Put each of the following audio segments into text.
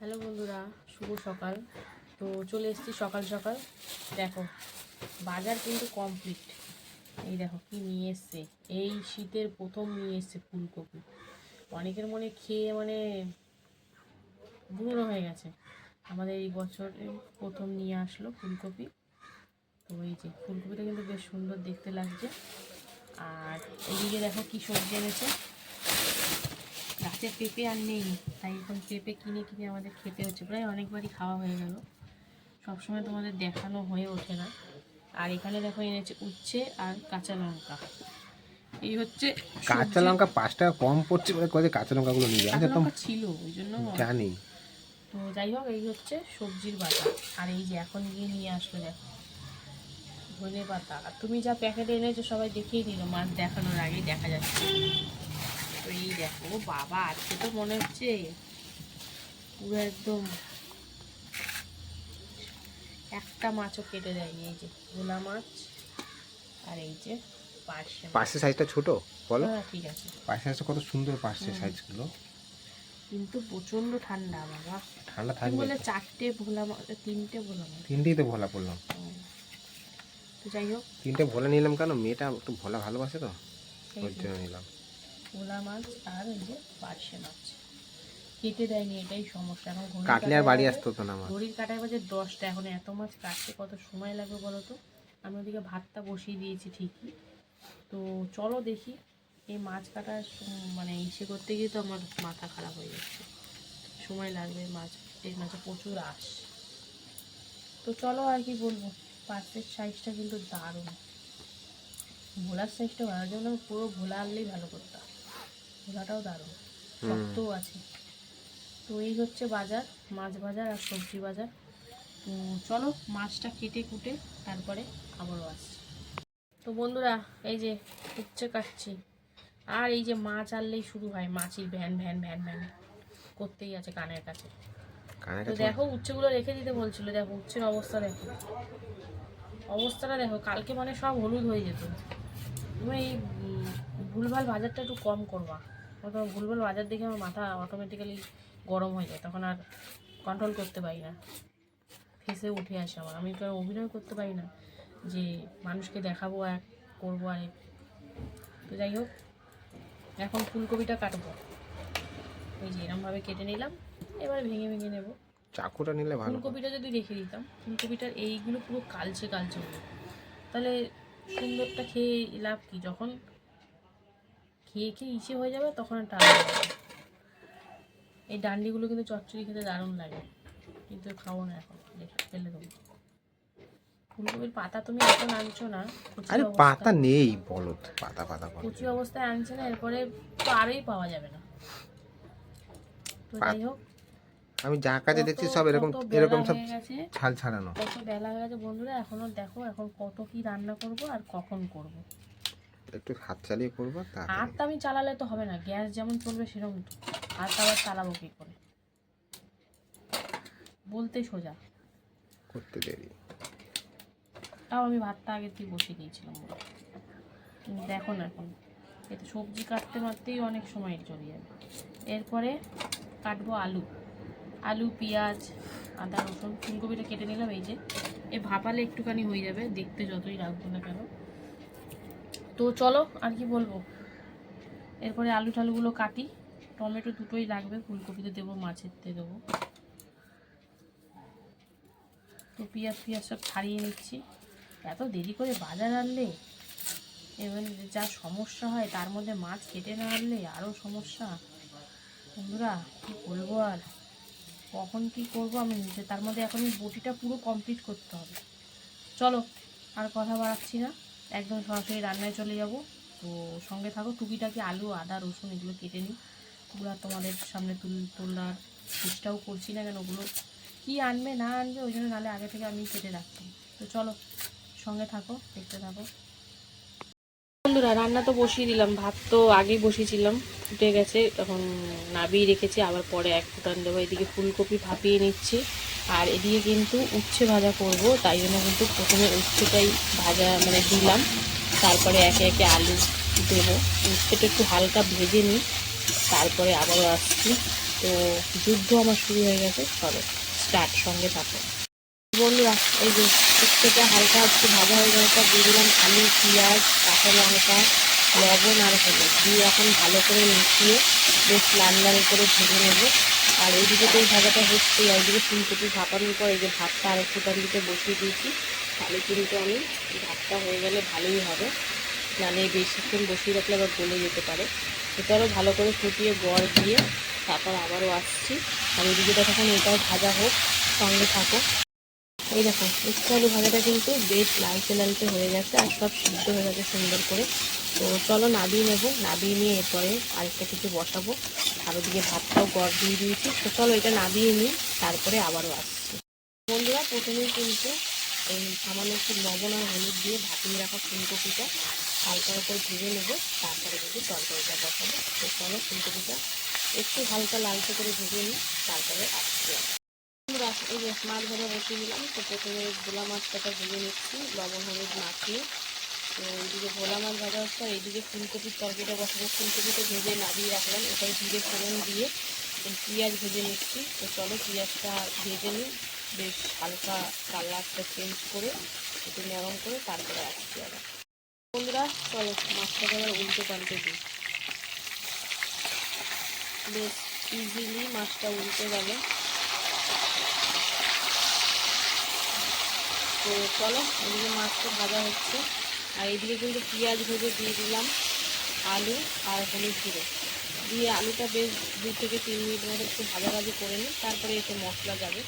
Hello বন্ধুরা, শুভ সকাল। তো চলে এসেছি সকাল সকাল। দেখো, বাজার কিন্তু কমপ্লিট এই দেখো কি নিয়ে এসছে। এই শীতের প্রথম নিয়ে এসছে ফুলকপি। অনেকের মনে খেয়ে মানে বুড়ো হয়ে গেছে। আমাদের এই বছর প্রথম নিয়ে আসলো ফুলকপি। তো এই যে, ফুলকপিটা কিন্তু বেশ সুন্দর দেখতে লাগছে। আর এদিকে দেখো কি সবজি এনেছে। গাছের পেঁপে আর নেই তাই এখন পেঁপে কিনে কিনে আমাদের খেতে হচ্ছে। প্রায় অনেকবারই খাওয়া হয়ে গেল। সবসময় তোমাদের দেখানো হয়ে ওঠে না। আর এখানে দেখো এনেছে উচ্ছে আর কাঁচা লঙ্কা। এই হচ্ছে কাঁচা লঙ্কা পাঁচ টাকা কম পড়ছে বলে কয়ে কাঁচা লঙ্কাগুলো নিয়ে যায় আচ্ছা তো ছিল ওই জন্য জানি। তো যাই হোক এই হচ্ছে সবজির বাজার। আর এই যে এখন গিয়ে নিয়ে আসলো দেখো। ধনে পাতা। আর তুমি যা প্যাকেটে এনেছো সবাই দেখিয়ে দিল। মাছ দেখানোর আগেই দেখা যাচ্ছে। এই দেখো ও বাবা আজকে তো মনে হচ্ছে পুরো একদম একটা মাছও কেটে দেয়নি এই যে ভোলা মাছ আর এই যে পার্শে। পাশের সাইজটা ছোট? বলো। হ্যাঁ ঠিক আছে। পাশের সাইজটা কত সুন্দর পাশের সাইজগুলো কিন্তু প্রচণ্ড ঠান্ডা বাবা। ঠান্ডা থাকবে বলে চারটে ভোলা মাছ তিনটে ভোলা তিনটেই তো ভোলা পড়লাম তো যাই হোক। তিনটে ভোলা নিলাম কেন? মেয়েটা একটু ভোলা ভালোবাসে তো। ওই জন্য নিলাম। ভোলা মাছ আর ওই যে পার্শে মাছ। কেটে দেয়নি এটাই সমস্যা। এখন ঘড়ির কাটলে আর বাড়ি আসতো তো না আমার ঘড়ির কাটায় বাজে দশটা এখন এত মাছ কাটতে কত সময় লাগবে বলো তো? আমি ওদিকে ভাতটা বসিয়ে দিয়েছি ঠিকই। তো চলো দেখি এই মাছ কাটার মানে ইসে করতে গিয়ে তো আমার মাথা খারাপ হয়ে যাচ্ছে। সময় লাগবে মাছ এই মাছে প্রচুর আস তো চলো আর কি বলব পার্সের সাইজটা কিন্তু দারুণ। ভোলার সাইজটা ভালো যেমন পুরো ভোলা আনলেই ভালো করতাম। ভোলাটাও দারুণ। শক্তও আছে। তো এই হচ্ছে বাজার মাছ বাজার আর সবজি বাজার। তো চলো মাছটা কেটে কুটে তারপরে আবারও আসছি। তো বন্ধুরা এই যে উচ্ছে কাটছি। আর এই যে মাছ আনলেই শুরু হয় মাছির ভ্যান ভ্যান ভ্যান ভ্যান করতেই আছে কানের কাছে। তো দেখো উচ্ছেগুলো রেখে দিতে বলছিল দেখো উচ্ছের অবস্থা দেখো। অবস্থাটা দেখো কালকে মানে সব হলুদ হয়ে যেত। তুমি এই ভুলভাল বাজারটা একটু কম করবা। নয়তো ভুলভাল বাজার দেখে আমার মাথা অটোমেটিক্যালি গরম হয়ে যায় তখন আর কন্ট্রোল করতে পারি না। ফেসে উঠে আসে আমার। আমি তো আর অভিনয় করতে পারি না যে মানুষকে দেখাবো এক করব আর এক। তো যাই হোক এখন ফুলকপিটা কাটবো। ওই যে এরমভাবে কেটে নিলাম এবার ভেঙে ভেঙে নেব। চাকুটা নিলে ভালো ফুলকপিটা যদি রেখে দিতাম ফুলকপিটার এইগুলো পুরো কালচে কালচে তাহলে সুন্দরটা খেয়ে লাভ কি? যখন খেয়ে খেয়ে ইসে হয়ে যাবে তখন একটা এই ডান্ডিগুলো কিন্তু চচ্চড়ি খেতে দারুণ লাগে। কিন্তু খাব না এখন ফেলে দেবো। ফুলকপির পাতা তুমি এখন আনছো না কচি আরে অবস্থায়- পাতা নেই বলো পাতা পাতা করে অবস্থায় আনছে না এরপরে তো আরই পাওয়া যাবে না। তো যাই হোক আমি যা কাজে দেখছি সব এরকম বেলা এরকম সব গেছে ছাল ছাড়ানো। কত বেলা হয়ে গেছে বন্ধুরা এখনও দেখো এখন কত কি রান্না করব আর কখন করব। একটু হাত চালিয়ে করব তা হাতটা আমি চালালে তো হবে না গ্যাস যেমন চলবে সেরকম। তো হাত আবার চালাবো কি করে? বলতে সোজা। করতে দেরি। তাও আমি ভাতটা আগে দিয়ে বসিয়ে দিয়েছিলাম দেখো না এখন এতে সবজি কাটতে মারতেই অনেক সময় চলে যাবে এরপরে কাটবো আলু। আলু পেঁয়াজ আদা রসুন ফুলকপিটা কেটে নিলাম এই যে। এ ভাপালে একটুখানি হয়ে যাবে দেখতে যতই রাখব না কেন। তো চলো, আর কি বলব? এরপরে আলু টালুগুলো কাটি। টমেটো দুটোই লাগবে, ফুলকপিতে দেবো, মাছেরতে দেবো। তো পিঁয়াজ পেঁয়াজ সব ছাড়িয়ে নিচ্ছি। এত দেরি করে বাজার আনলে? এবার যা সমস্যা হয়, তার মধ্যে মাছ কেটে না আনলে আরও সমস্যা। বন্ধুরা, কী বলব আর? কখন কি করব আমি নিজে? তার মধ্যে এখন বটিটা পুরো কমপ্লিট করতে হবে। চলো, আর কথা বাড়াচ্ছি না। একদম সরাসরি রান্নায় চলে যাব। তো সঙ্গে থাকো, টুকিটাকি আলু, আদা, রসুন এগুলো কেটে নিই। ওগুলো তোমাদের সামনে তুল তোলার চেষ্টাও করছি না কেন, ওগুলো কি আনবে না আনবে, ওই জন্য নাহলে আগে থেকে আমি কেটে রাখতাম তো চলো, সঙ্গে থাকো, দেখতে থাকো। বন্ধুরা, রান্না তো বসিয়ে দিলাম, ভাত তো আগেই বসিয়েছিলাম, ফুটে গেছে, এখন নাবিয়ে রেখেছি, আবার পরে এক ফুটান দেবো, এদিকে ফুলকপি ভাপিয়ে নিচ্ছি। আর এদিকে কিন্তু উচ্ছে ভাজা করব, তাই জন্য কিন্তু প্রথমে উচ্ছেটাই ভাজা মানে দিলাম। তারপরে একে একে আলু দেবো। উচ্ছেটা একটু হালকা ভেজে নিই, তারপরে আবারও আসছি। তো যুদ্ধ আমার শুরু হয়ে গেছে, চলো স্টার্ট সঙ্গে থাকো। বন্ধুরা, এই যে শুক্তোটা হালকা একটু ভাজা হয়ে পর দিয়ে দিলাম আলু, পেঁয়াজ, কাঁচা লঙ্কা, লবণ আর হলুদ। দিয়ে এখন ভালো করে মিশিয়ে বেশ লাল লাল করে ভেজে নেব। আর এইদিকে তো এই ভাজাটা হচ্ছে, আর এইদিকে ফুলকপি ভাপানোর পর এই যে ভাতটা আর ফুটান দিকে বসিয়ে দিয়েছি, তাহলে কিন্তু আমি ভাতটা হয়ে গেলে ভালোই হবে। নাহলে বেশিক্ষণ বসিয়ে রাখলে আবার গলে যেতে পারে। এটারও ভালো করে ফুটিয়ে, গড় দিয়ে তারপর আবারও আসছি। আর এদিকে তখন এটাও ভাজা হোক, সঙ্গে থাকো এই দেখো উচ্ছে আলু ভাজাটা কিন্তু বেশ লালচে লালচে হয়ে গেছে আর সব সিদ্ধ হয়ে গেছে সুন্দর করে। তো চলো নাবিয়ে নেব নাবিয়ে নিয়ে এরপরে আরেকটা কিছু বসাবো। আর ওদিকে ভাতটাও গড় দিয়ে দিয়েছি। তো চলো এটা নাবিয়ে নিই, তারপরে আবারও আসছি। বন্ধুরা প্রথমেই কিন্তু এই সামান্য একটু লবণ আর হলুদ দিয়ে ভাপিয়ে রাখা ফুলকপিটা হালকা করে ভেজে নেব। তারপরে কিন্তু তরকারিটা বসাবো। তো চলো ফুলকপিটা একটু হালকা লালচে করে ভেজে নিই, তারপরে আসছি বন্ধুরা এই যে মাছ ভাজা বসিয়ে দিলাম। তো প্রথমে ভোলা মাছটাকে ভেজে নিচ্ছি, লবণ, হলুদ মাখিয়ে। তো এইদিকে ভোলা মাছ ভাজা হচ্ছে, আর এইদিকে ফুলকপির তরকারিটা বসাবো। ফুলকপিটা ভেজে নামিয়ে রাখলাম, এটাই জিরে ফোড়ন দিয়ে পেঁয়াজ ভেজে নিচ্ছি। তো চলো পেঁয়াজটা ভেজে নিই। বেশ হালকা কালারটা চেঞ্জ করে একটু নরম করে তারপরে আসছি আবার। বন্ধুরা, চলো মাছটাকে আবার উল্টে পাল্টে দিই। বেশ ইজিলি মাছটা উল্টে গেল। তো চলো, এদিকে মাছটা ভাজা হচ্ছে। আর এদিকে কিন্তু পেঁয়াজ ভেজে দিয়ে দিলাম, আলু আর হলুদ গুঁড়ো। দিয়ে আলুটা বেশ দু থেকে তিন মিনিট মতো একটু ভাজাভাজি করে নিই, তারপরে এতে মশলা যাবে।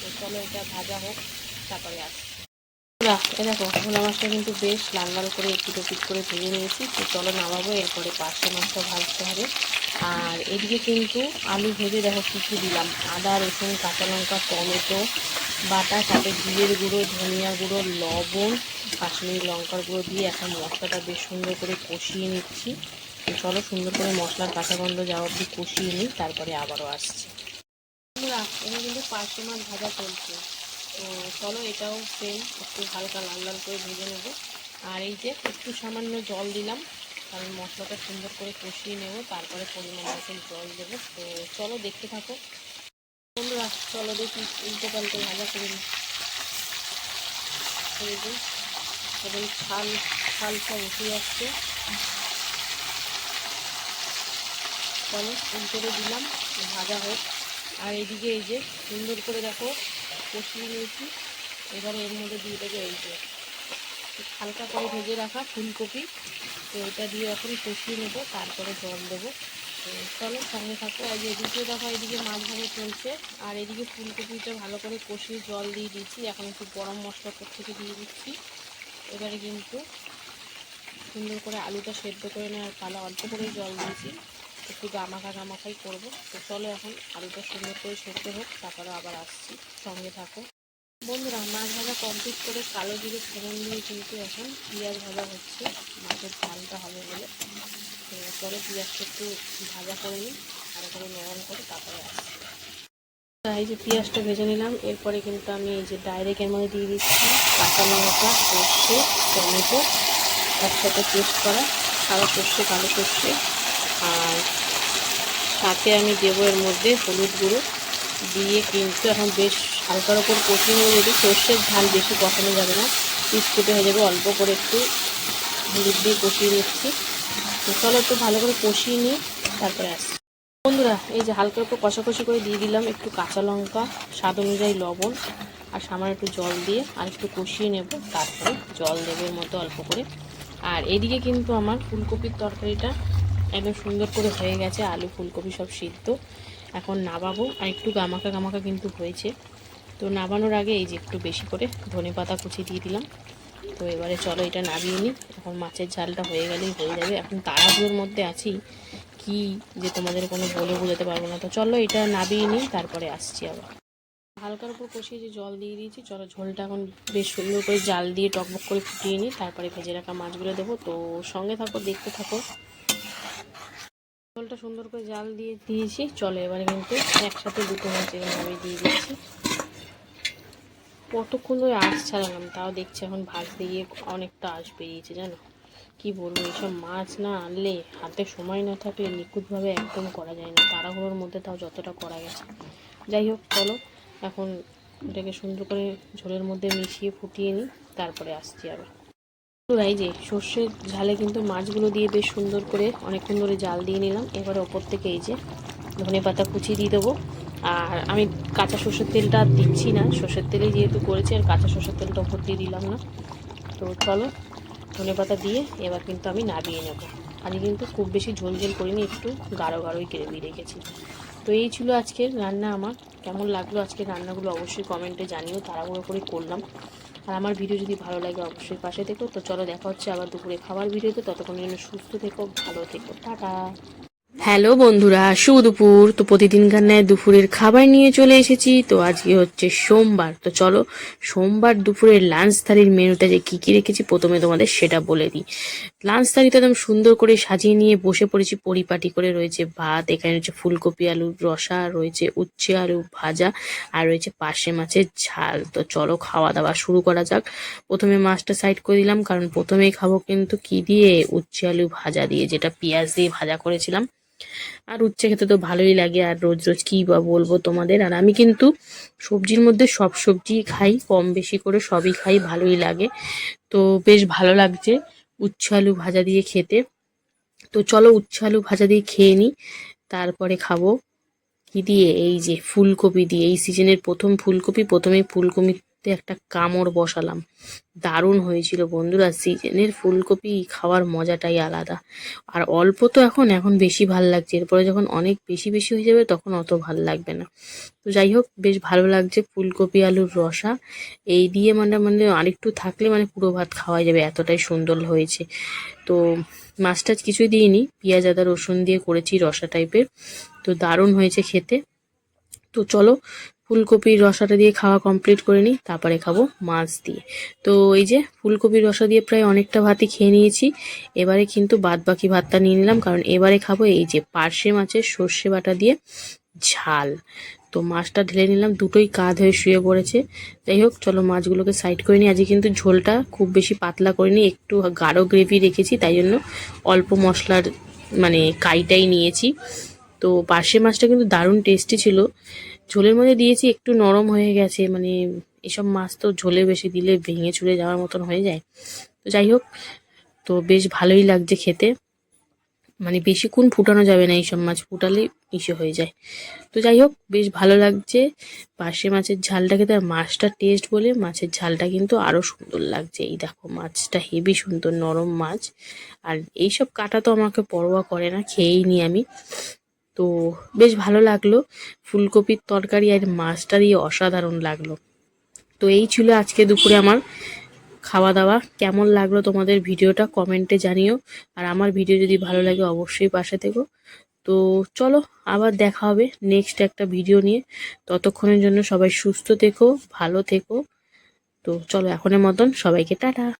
তো চলো এটা ভাজা হোক, তারপরে আসি এ দেখো, ভোলা মাছটা কিন্তু বেশ লাল লাল করে একটু পিট করে ভেজে নিয়েছি। তো চলো নামাবো, এরপরে পাঁচশো মাছটা ভাজতে হবে। আর এদিকে কিন্তু আলু ভেজে দেখো কী কী দিলাম। আদা, রসুন, কাঁচা লঙ্কা, টমেটো বাটা সাথে জিরের গুঁড়ো, ধনিয়া গুঁড়ো, লবণ, কাশ্মীরি লঙ্কার গুঁড়ো দিয়ে এখন মশলাটা বেশ সুন্দর করে কষিয়ে নিচ্ছি। চলো সুন্দর করে মশলার কাঁচা গন্ধ যাওয়া অবধি কষিয়ে নিই, তারপরে আবারও আসছি। এখানে কিন্তু পাঁচশো মাছ ভাজা চলছে। তো চলো এটাও সেম একটু হালকা লাল লাল করে ভেজে নেব। আর এই যে একটু সামান্য জল দিলাম কারণ মশলাটা সুন্দর করে কষিয়ে নেব, তারপরে পরিমাণ মতন জল দেবো। তো চলো দেখতে থাকো। চলো দেখি উল্টো পাল্টে ভাজা করে নিই এবং ছাল ছালটা উঠে যাচ্ছে চলো উল্টে দিলাম, ভাজা হোক। আর এদিকে এই যে, সুন্দর করে দেখো, কষিয়ে নিয়েছি। এবারে এর মধ্যে দিয়ে দেবে এই যে, হালকা করে ভেজে রাখা ফুলকপি। তো এটা দিয়ে এখন কষিয়ে নেব, তারপরে জল দেবো। চলো সঙ্গে থাকো। আর এদিকে দেখো, এদিকে মাছ ভাজা চলছে। আর এদিকে ফুলকপিটা ভালো করে কষিয়ে জল দিয়ে দিচ্ছি এখন একটু গরম মশলা থেকে দিয়ে দিচ্ছি। এবারে কিন্তু সুন্দর করে আলুটা সেদ্ধ করে নেওয়ার পালা অল্প করে জল দিয়েছি। একটু গামাখা গামাখাই করব। তো চলো এখন আলুটা সুন্দর করে সেদ্ধ হোক, তারপরে আবার আসছি। সঙ্গে থাকো। বন্ধুরা, মাছ ভাজা কমপ্লিট করে কালো জিরে ফোড়ন দিয়ে কিন্তু এখন পেঁয়াজ ভাজা হচ্ছে। মাছের ঝালটা হবে বলে। চলো পেঁয়াজটা একটু ভাজা করে নিই, ভালো করে নরম করে তারপরে আসছি। এই যে পেঁয়াজটা ভেজে নিলাম, এরপরে কিন্তু আমি এই যে ডাইরেক্টের মধ্যে দিয়ে দিচ্ছি কাঁচা লঙ্কা, সর্ষে, টমেটো একসাথে পেস্ট করা, কালো সর্ষে কালো সর্ষে। আর সাথে আমি দেবো এর মধ্যে হলুদ গুঁড়ো। দিয়ে কিন্তু এখন বেশ হালকার ওপর কষিয়ে নেব যদি সর্ষের ঝাল বেশি কষানো যাবে না। বিস্কুটে হয়ে যাবে, অল্প করে একটু হলুদ দিয়ে কষিয়ে নিচ্ছি। চলো একটু ভালো করে কষিয়ে নিই, তারপরে আসছি। বন্ধুরা, এই যে হালকার উপর কষাকষি করে দিয়ে দিলাম একটু কাঁচা লঙ্কা, স্বাদ অনুযায়ী লবণ আর সামান্য একটু জল দিয়ে আর একটু কষিয়ে নেব, তারপরে জল দেবো এর মধ্যে অল্প করে। আর এদিকে কিন্তু আমার ফুলকপির তরকারিটা একদম সুন্দর করে হয়ে গেছে, আলু ফুলকপি সব সিদ্ধ। এখন নাবাবো, আর একটু গামাকা গামাকা কিন্তু হয়েছে। তো নাবানোর আগে এই যে একটু বেশি করে ধনে পাতা কুচি দিয়ে দিলাম। তো এবারে চলো এটা নাবিয়ে নিই। এখন মাছের ঝালটা হয়ে গেলেই হয়ে যাবে। এখন তাড়াহুড়োর মধ্যে আছি। কি যে তোমাদের কোনো বলে বোঝাতে পারব না। তো চলো এটা নাবিয়ে নিই, তারপরে আসছি আবার। হালকার উপর কষিয়ে যে জল দিয়ে দিয়েছি, চলো ঝোলটা এখন বেশ সুন্দর করে জাল দিয়ে টকবক করে ফুটিয়ে নিই। তারপরে ভেজে রাখা মাছগুলো দেবো। তো সঙ্গে থাকো, দেখতে থাকো। ঝোলটা সুন্দর করে জাল দিয়ে দিয়েছি। চলে, এবারে কিন্তু একসাথে দুটো মাছ এরকমভাবে দিয়ে দিচ্ছি। কতক্ষণ ধরে আঁশ ছাড়ালাম, তাও দেখছি এখন ভাজতে গিয়ে অনেকটা আঁশ বেরিয়েছে, জানো? কি বলব, এইসব মাছ না আনলে হাতে সময় না থাকলে নিখুঁতভাবে একদম করা যায় না। তাড়াহুড়োর মধ্যে তাও যতটা করা গেছে। যাই হোক, চলো, এখন এটাকে সুন্দর করে ঝোলের মধ্যে মিশিয়ে ফুটিয়ে নিই, তারপরে আসছি আবার। তো এই যে সর্ষের ঝালে কিন্তু মাছগুলো দিয়ে বেশ সুন্দর করে অনেকক্ষণ ধরে জাল দিয়ে নিলাম। এবারে ওপর থেকে এই যে ধনে পাতা কুচি দিয়ে দেবো। আর আমি কাঁচা সর্ষের তেলটা দিচ্ছি না। সর্ষের তেলে যেহেতু করেছি, আর কাঁচা সর্ষের তেলটা ওপর দিয়ে দিলাম না। তো চলো, ধনে পাতা দিয়ে এবার কিন্তু আমি নাবিয়ে নেব। আজকে কিন্তু খুব বেশি ঝোল ঝোল করিনি, একটু গাঢ় গাঢ়ই গ্রেভি রেখেছি। তো এই ছিল আজকের রান্না আমার। কেমন লাগল আজকের রান্নাগুলো অবশ্যই কমেন্টে জানিও, তাড়াহুড়ো করে করলাম। আর আমার ভিডিও যদি ভালো লাগে অবশ্যই পাশে থেকো। তো চলো দেখা হচ্ছে আবার দুপুরে খাবার ভিডিওতে। ততক্ষণের জন্য সুস্থ থেকো, ভালো থেকো। টাটা। হ্যালো বন্ধুরা সুদুপুর তো প্রতিদিনকার ন্যায় দুপুরের খাবার নিয়ে চলে এসেছি। তো আজকে হচ্ছে সোমবার। তো চলো, সোমবার দুপুরের লাঞ্চ থালির মেনুটা যে কী কী রেখেছি প্রথমে তোমাদের সেটা বলে দিই। লাঞ্চ থালিটা একদম সুন্দর করে সাজিয়ে নিয়ে বসে পড়েছি। পরিপাটি করে রয়েছে ভাত, এখানে রয়েছে ফুলকপি আলুর রসা, রয়েছে উচ্ছে আলু ভাজা, আর রয়েছে পাশে মাছের ঝাল। তো চলো খাওয়া দাওয়া শুরু করা যাক। প্রথমে মাছটা সাইড করে দিলাম, কারণ প্রথমেই খাব কিন্তু কি দিয়ে? উচ্ছে আলু ভাজা দিয়ে, যেটা পেঁয়াজ দিয়ে ভাজা করেছিলাম। আর উচ্ছে খেতে তো ভালোই লাগে, আর রোজ রোজ কী বা বলব তোমাদের? আর আমি কিন্তু সবজির মধ্যে সব সবজিই খাই, কম বেশি করে সবই খাই, ভালোই লাগে। তো বেশ ভালো লাগছে উচ্ছে আলু ভাজা দিয়ে খেতে। তো চলো উচ্ছে আলু ভাজা দিয়ে খেয়ে নিই তারপরে খাব কি দিয়ে? এই যে ফুলকপি দিয়ে, এই সিজনের প্রথম ফুলকপি প্রথমেই ফুলকপিতে একটা কামড় বসালাম। দারুণ হয়েছিল বন্ধুরা সিজনের ফুলকপি খাওয়ার মজাটাই আলাদা। আর অল্প তো এখন এখন বেশি ভালো লাগছে। এরপরে যখন অনেক বেশি বেশি হয়ে যাবে, তখন অত ভালো লাগবে না। তো যাই হোক, বেশ ভালো লাগছে ফুলকপি আলুর রসা। এই দিয়ে মানে মানে আরেকটু থাকলে মানে পুরো ভাত খাওয়া যাবে, এতটাই সুন্দর হয়েছে। তো মাছ টাছ কিছুই দিইনি, পেঁয়াজ, আদা, রসুন দিয়ে করেছি রসা টাইপের তো দারুণ হয়েছে খেতে। তো চলো ফুলকপির রসাটা দিয়ে খাওয়া কমপ্লিট করে নিই, তারপরে খাব মাছ দিয়ে। তো এই যে ফুলকপির রসা দিয়ে প্রায় অনেকটা ভাতই খেয়ে নিয়েছি। এবারে কিন্তু বাদ বাকি ভাতটা নিয়ে নিলাম, কারণ এবারে খাব এই যে পার্শে মাছের সর্ষে বাটা দিয়ে ঝাল। তো মাছটা ঢেলে নিলাম, দুটোই কাঁধ হয়ে শুয়ে পড়েছে। যাই হোক, চলো মাছগুলোকে সাইড করে নিই। আজকে কিন্তু ঝোলটা খুব বেশি পাতলা করে করিনি, একটু গাঢ় গ্রেভি রেখেছি, তাই জন্য অল্প মশলার মানে কাইটাই নিয়েছি। তো পার্শে মাছটা কিন্তু দারুণ টেস্টি ছিল। ঝোলের মধ্যে দিয়েছি একটু নরম হয়ে গেছে মানে এসব মাছ তো ঝোলে বেশি দিলে ভেঙে চুরে যাওয়ার মতন হয়ে যায়। তো যাই হোক, তো বেশ ভালোই লাগছে খেতে। মানে বেশিক্ষণ ফুটানো যাবে না এইসব মাছ ফুটালে ইসে হয়ে যায়। তো যাই হোক, বেশ ভালো লাগছে। পাশে মাছের ঝালটা খেতে আর মাছটা টেস্ট বলে মাছের ঝালটা কিন্তু আরও সুন্দর লাগছে। এই দেখো, মাছটা হেভি সুন্দর নরম মাছ। আর এইসব কাটা তো আমাকে পরোয়া করে না, খেয়েই নি আমি। তো বেশ ভালো লাগল। ফুলকপির তরকারি আর মাছটা দিয়ে অসাধারণ লাগল। তো এই ছিল আজকে দুপুরে আমার খাওয়া দাওয়া কেমন লাগল তোমাদের ভিডিওটা কমেন্টে জানিও। আর আমার ভিডিও যদি ভালো লাগে অবশ্যই পাশে থেকো। তো চলো, আবার দেখা হবে নেক্সট একটা ভিডিও নিয়ে। ততক্ষণের জন্য সবাই সুস্থ থেকো, ভালো থেকো। তো চলো এখনের মতন সবাইকে টাটা।